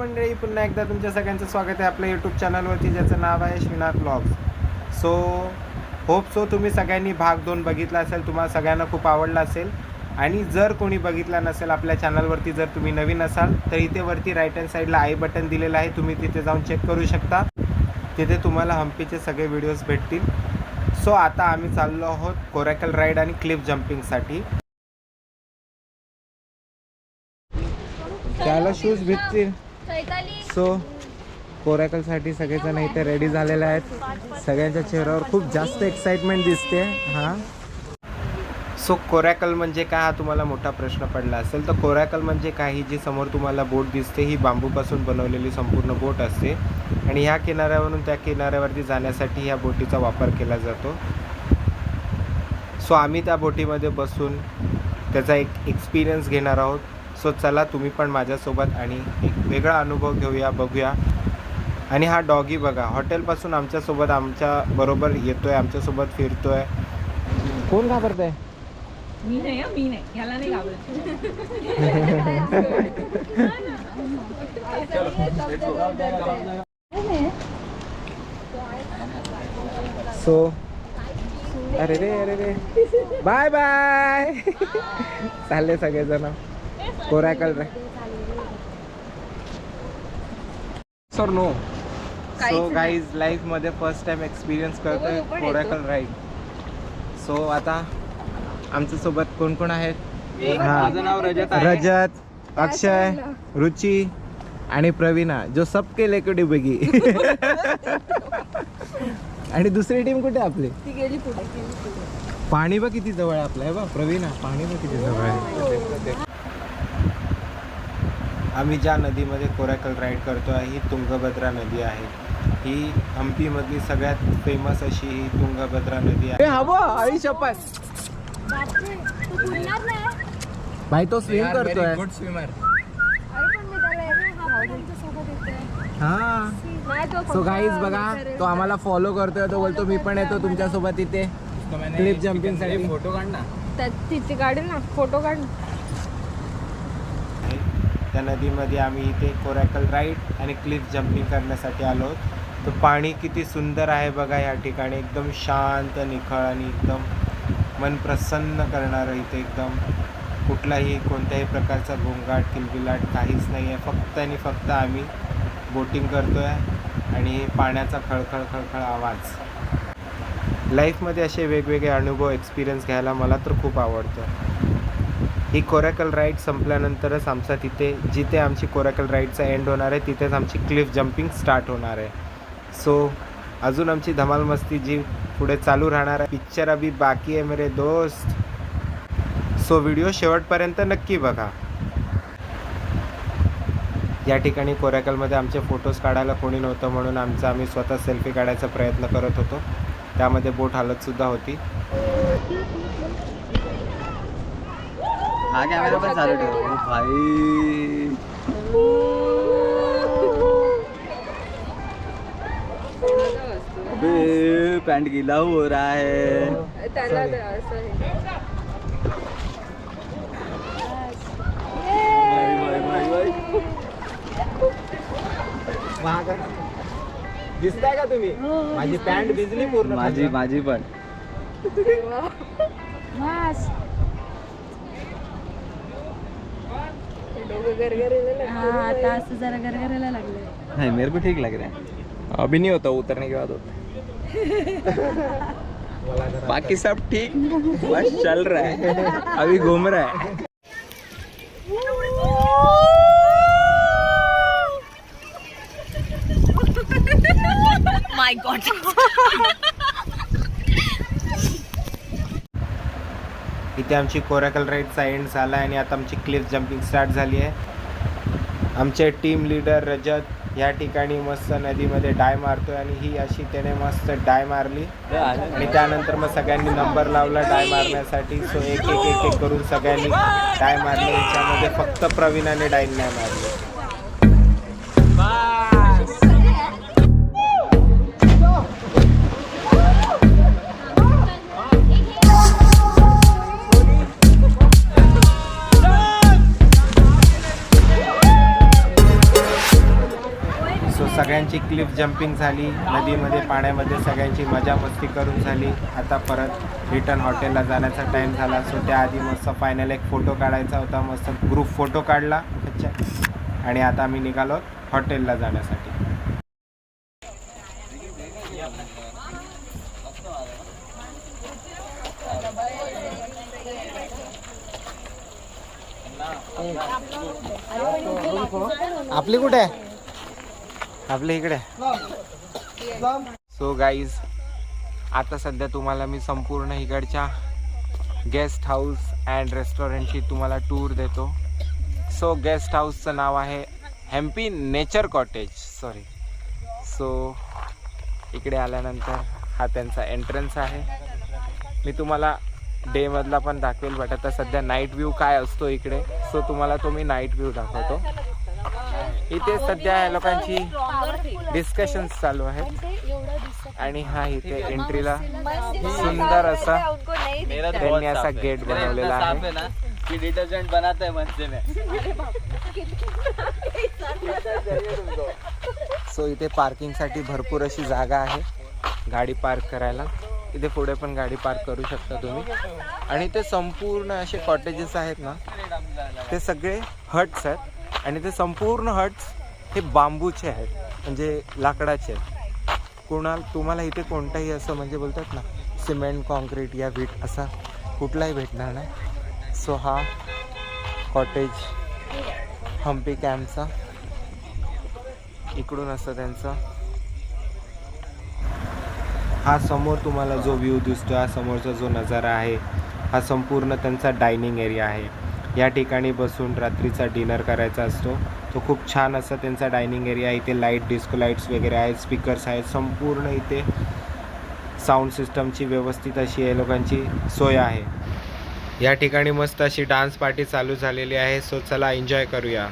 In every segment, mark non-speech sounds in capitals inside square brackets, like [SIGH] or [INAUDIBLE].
मंडळी पुन्हा एकदा तुमच्या सगळ्यांचं स्वागत आहे आपल्या यूट्यूब चॅनलवरती ज्याचं नाव आहे Shrinath blogs so hope so तुम्ही सगळ्यांनी भाग दोन बघितला असेल तुम्हाला सगळ्यांना खूप आवडला असेल. आणि जर कोणी बघितला नसेल आपल्या चॅनलवरती जर तुम्ही नवीन असाल तर इथे वरती राईट हँड साईडला आय बटन दिलेलं आहे तुम्ही तिथे जाऊन चेक करू शकता. तिथे तुम्हाला हम्पीचे सगळे व्हिडिओज भेटतील. सो आता आम्ही चाललो आहोत कोरॅकल राईड आणि क्लिफ जम्पिंगसाठी त्याला शूज भेटतील. सो कोरॅकलसाठी सगळेजण इथे रेडी झालेले आहेत. सगळ्यांच्या चेहऱ्यावर खूप जास्त एक्साइटमेंट दिसते हां? सो कोरॅकल म्हणजे काय हा तुम्हाला मोठा प्रश्न पडला असेल. तर कोरॅकल म्हणजे काय? ही जी समोर तुम्हाला बोट दिसते ही बांबूपासून बनवलेली संपूर्ण बोट असते. आणि ह्या किनाऱ्यावरून त्या किनाऱ्यावरती जाण्यासाठी ह्या बोटीचा वापर केला जातो. सो आम्ही त्या बोटीमध्ये बसून त्याचा एक एक्सपिरियन्स घेणार आहोत. सो चला तुम्ही पण माझ्यासोबत आणि एक वेगळा अनुभव घेऊया बघूया. आणि हा डॉगी बघा हॉटेलपासून आमच्यासोबत आमच्या बरोबर येतोय आमच्यासोबत फिरतोय. कोण घाबरत आहे मी नाही मी नाही. ह्याला नाही घाबरत. सो अरे रे अरे रे. Bye bye. चालले सगळेजण. कोरॅकल रे सर नो सो गाईज लाईफमध्ये फर्स्ट टाइम एक्सपिरियन्स करतोय हो, कोरॅकल राईड सो आता आमच्यासोबत कोण कोण आहेत? हा. माझं नाव रजत आहे. रजत अक्षय रुची आणि प्रवीणा जो सबके लेकडी बगी [LAUGHS] आणि दुसरी टीम कुठे आपली? ती गेली पुढे गेली पुढे. पाणी बघ किती जवळ आहे आपलं. हे बघ प्रवीणा पाणी बघ किती जवळ आहे. आम्ही ज्या नदीमध्ये कोरॅकल राईड करतो आहे ही तुंगभद्रा नदी आहे. ही हम्पीमधली सगळ्यात फेमस अशी ही तुंगभद्रा नदी आहे. आई शपथ. भाई तो स्विम करतोय. गुड स्विमर हा सो गाईज बघा तो आम्हाला फॉलो करतोय तो बोलतो मी पण येतो तुमच्यासोबत इथे. क्लिप जम्पिंगसाठी. फोटो काढ ना. तिथे काढेल ना फोटो काढ. त्या नदीमध्ये आम्ही इथे कोरॅकल राईड आणि क्लिफ जम्पिंग करण्यासाठी आलो तर पाणी किती सुंदर आहे बघा या ठिकाणी. एकदम शांत निखळ आणि एकदम मन प्रसन्न करणारं इथे एकदम. कुठलाही कोणत्याही प्रकारचा गोंगाट किलबिलाट काहीच नाही आहे फक्त आणि फक्त आम्ही बोटिंग करतो आहे आणि पाण्याचा खळखळ खळखळ आवाज. लाईफमध्ये असे वेगवेगळे अनुभव एक्सपिरियन्स घ्यायला मला तर खूप आवडतं. ही कोरॅकल राईड संपल्यानंतरच आमचा तिथे जिथे आमची कोरॅकल राईडचा एंड होणार आहे तिथेच आमची क्लिफ जम्पिंग स्टार्ट होणार आहे. सो अजून आमची धमाल मस्ती जी पुढे चालू राहणार आहे पिक्चर अभी बाकी आहे मेरे दोस्त. सो व्हिडिओ शेवटपर्यंत नक्की बघा. या ठिकाणी कोरॅकलमध्ये आमचे फोटोज काढायला कोणी नव्हतं म्हणून आमचा आम्ही स्वतः सेल्फी काढायचा प्रयत्न करत होतो. त्यामध्ये बोट हालतसुद्धा होती. हा कॅमेरा पण चालू ठेव ओ भाई। अबे पॅन्ट गीला हो रहा है। हे. भाई, भाई. दिसताय का तुम्ही? माझी पॅन्ट भिजली पूर्ण माझी माझी पण। डोकं गरगरायला लागलं. आता असं जरा गरगरायला लागलं नहीं मेरे को ठीक लग रहा है. अभी नहीं होता उतरने के बाद होता [LAUGHS] बाकी सब ठीक? बस चल रहा है. अभी घूम रहा है. माय गॉड इथे आमची कोरॅकल राईडचा एंड झाला आहे आणि आता आमची क्लिफ जम्पिंग स्टार्ट झाली आहे. आमचे टीम लीडर रजत या ठिकाणी मस्त नदीमध्ये डाय मारतोय आणि ही अशी त्याने मस्त डाय मारली. आणि त्यानंतर मग सगळ्यांनी नंबर लावला डाय मारण्यासाठी. सो एक एक एक एक करून सगळ्यांनी डाय मारले. याच्यामध्ये फक्त प्रवीणाने डाय नाही मारली. सगळ्यांची क्लिफ जम्पिंग झाली. नदीमध्ये पाण्यामध्ये सगळ्यांची मजा मस्ती करून झाली. आता परत रिटर्न हॉटेलला जाण्याचा टाईम झाला. सो त्याआधी मस्त फायनल एक फोटो काढायचा होता. मस्त ग्रुप फोटो काढला. अच्छा आणि आता आम्ही निघालो हॉटेलला जाण्यासाठी. आपली कुठे? आहे आपल्या इकडे. सो गाईज आता सध्या तुम्हाला मी संपूर्ण इकडच्या गेस्ट हाऊस अँड रेस्टॉरंटची तुम्हाला टूर देतो. सो गेस्ट हाऊसचं नाव आहे Hampi nature cottage sorry so इकडे आल्यानंतर हा त्यांचा एंट्रन्स आहे. मी तुम्हाला डेमधला पण दाखवेल बट आता सध्या नाईट व्ह्यू काय असतो इकडे सो तुम्हाला तो मी नाईट व्ह्यू दाखवतो. इथे सध्या या लोकांची डिस्कशन्स चालू आहेत. आणि हा इथे एंट्रीला सुंदर असा त्यांनी असा गेट बनवलेला आहे. कि डिटर्जेंट बनाते हैं मनसे में. सो इथे पार्किंगसाठी भरपूर अशी जागा आहे. गाडी पार्क करायला. इथे पुढे पण गाडी पार्क करू शकता तुम्ही. आणि ते संपूर्ण असे कॉटेजेस आहेत ना ते सगळे हट्स आहेत. आणि ते संपूर्ण हट्स हे बांबूचे आहेत म्हणजे लाकडाचे आहेत. कोणाला तुम्हाला इथे कोणताही असं म्हणजे बोलतात ना सिमेंट कॉन्क्रीट या वीट असा कुठलाही भेटणार नाही. सो हा कॉटेज हम्पी कॅम्पचा इकडून असं त्यांचं. हा समोर तुम्हाला जो व्ह्यू दिसतो हा समोरचा जो नजारा आहे हा संपूर्ण त्यांचा डायनिंग एरिया आहे. या ठिकाणी बसून रात्रीचा डिनर करायचा असतो. तो खूप छान असा त्यांचा डायनिंग एरिया इथे लाइट डिस्को लाईट्स वगैरे आहेत स्पीकर्स आहेत. संपूर्ण इथे साऊंड सिस्टमची व्यवस्थित अशी या लोकांची सोय आहे. या ठिकाणी मस्त अशी डान्स पार्टी चालू झालेली आहे. सो चला एन्जॉय करूया.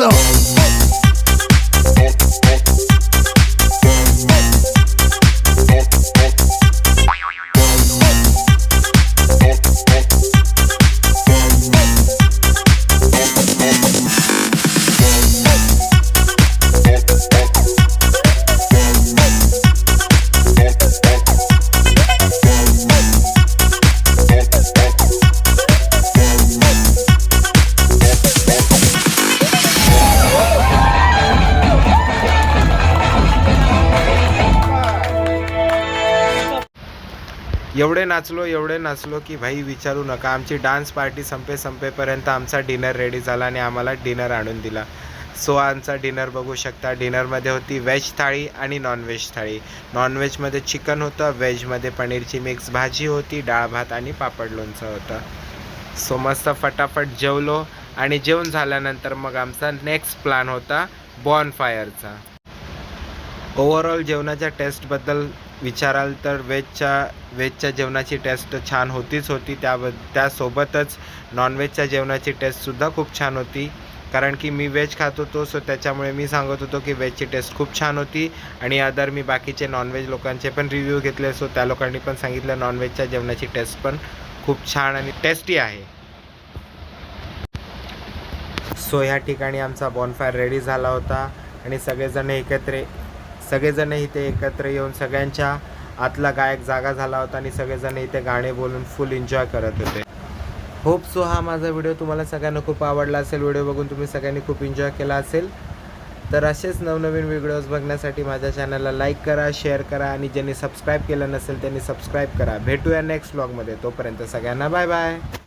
soul. एवढे नाचलो एवढे नाचलो की भाई विचारू नका. आमची डान्स पार्टी संपे संपेपर्यंत आमचा डिनर रेडी झाला आणि आम्हाला डिनर आणून दिला. सो आमचा डिनर बघू शकता. डिनरमध्ये होती व्हेज थाळी आणि नॉनव्हेज थाळी. नॉनव्हेजमध्ये चिकन होतं व्हेजमध्ये पनीरची मिक्स भाजी होती डाळ भात आणि पापड लोणचं होतं. सो मस्त फटाफट जेवलो आणि जेवण झाल्यानंतर मग आमचा नेक्स्ट प्लॅन होता बॉन फायरचा ओव्हरऑल जेवणाच्या टेस्टबद्दल विचाराल तर व्हेजच्या व्हेजच्या जेवणाची टेस्ट छान होतीच होती. त्याब त्यासोबतच नॉनव्हेजच्या जेवणाची टेस्टसुद्धा खूप छान होती. कारण की मी व्हेज खात होतो सो त्याच्यामुळे मी सांगत होतो की व्हेजची टेस्ट खूप छान होती. आणि अदर मी बाकीचे नॉनव्हेज लोकांचे पण रिव्ह्यू घेतले सो त्या लोकांनी पण सांगितलं नॉनव्हेजच्या जेवणाची टेस्ट पण खूप छान आणि टेस्टी आहे. सो ह्या ठिकाणी आमचा बॉनफायर रेडी झाला होता. आणि सगळेजण एकत्र सगळेजण इथे एकत्र येऊन सगळ्यांच्या आतला गायक जागा झाला होता आणि सगळेजण इथे गाणे बोलून फुल एन्जॉय करत होते. होप सो हा माझा व्हिडिओ तुम्हाला सगळ्यांना खूप आवडला असेल. व्हिडिओ बघून तुम्ही सगळ्यांनी खूप एन्जॉय केला असेल. तर असेच नवनवीन व्हिडिओज बघण्यासाठी माझ्या चॅनलला लाईक करा शेअर करा आणि ज्यांनी सबस्क्राईब केलं नसेल त्यांनी सबस्क्राईब करा. भेटूया नेक्स्ट ब्लॉगमध्ये तोपर्यंत सगळ्यांना बाय बाय